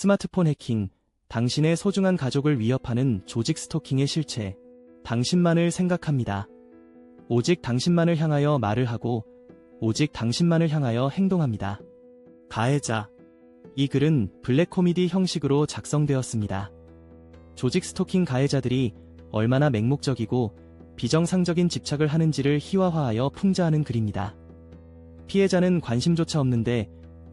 스마트폰 해킹, 당신의 소중한 가족을 위협하는 조직 스토킹의 실체, 당신만을 생각합니다. 오직 당신만을 향하여 말을 하고, 오직 당신만을 향하여 행동합니다. 가해자. 이 글은 블랙 코미디 형식으로 작성되었습니다. 조직 스토킹 가해자들이 얼마나 맹목적이고 비정상적인 집착을 하는지를 희화화하여 풍자하는 글입니다. 피해자는 관심조차 없는데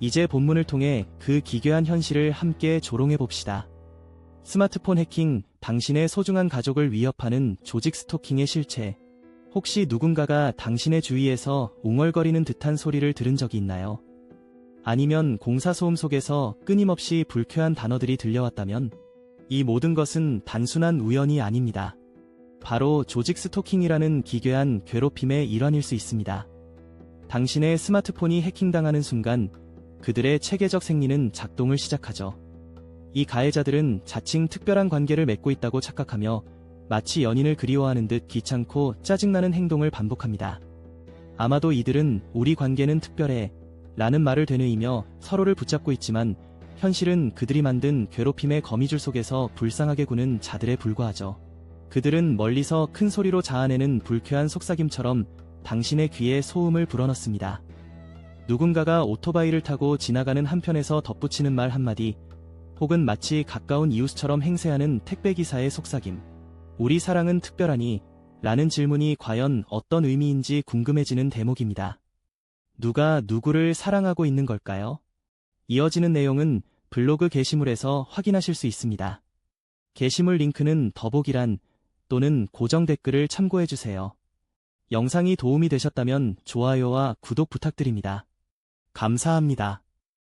이제 본문을 통해 그 기괴한 현실을 함께 조롱해 봅시다. 스마트폰 해킹, 당신의 소중한 가족을 위협하는 조직 스토킹의 실체. 혹시 누군가가 당신의 주위에서 웅얼거리는 듯한 소리를 들은 적이 있나요? 아니면 공사소음 속에서 끊임없이 불쾌한 단어들이 들려왔다면 이 모든 것은 단순한 우연이 아닙니다. 바로 조직 스토킹이라는 기괴한 괴롭힘의 일환일 수 있습니다. 당신의 스마트폰이 해킹당하는 순간 그들의 체계적 생리는 작동을 시작하죠. 이 가해자들은 자칭 특별한 관계를 맺고 있다고 착각하며 마치 연인을 그리워하는 듯 귀찮고 짜증나는 행동을 반복합니다. 아마도 이들은 우리 관계는 특별해 라는 말을 되뇌이며 서로를 붙잡고 있지만 현실은 그들이 만든 괴롭힘의 거미줄 속에서 불쌍하게 구는 자들에 불과하죠. 그들은 멀리서 큰 소리로 자아내는 불쾌한 속삭임처럼 당신의 귀에 소음을 불어넣습니다. 누군가가 오토바이를 타고 지나가는 한편에서 덧붙이는 말 한마디, 혹은 마치 가까운 이웃처럼 행세하는 택배기사의 속삭임. 우리 사랑은 특별하니? 라는 질문이 과연 어떤 의미인지 궁금해지는 대목입니다. 누가 누구를 사랑하고 있는 걸까요? 이어지는 내용은 블로그 게시물에서 확인하실 수 있습니다. 게시물 링크는 더보기란 또는 고정 댓글을 참고해주세요. 영상이 도움이 되셨다면 좋아요와 구독 부탁드립니다. 감사합니다.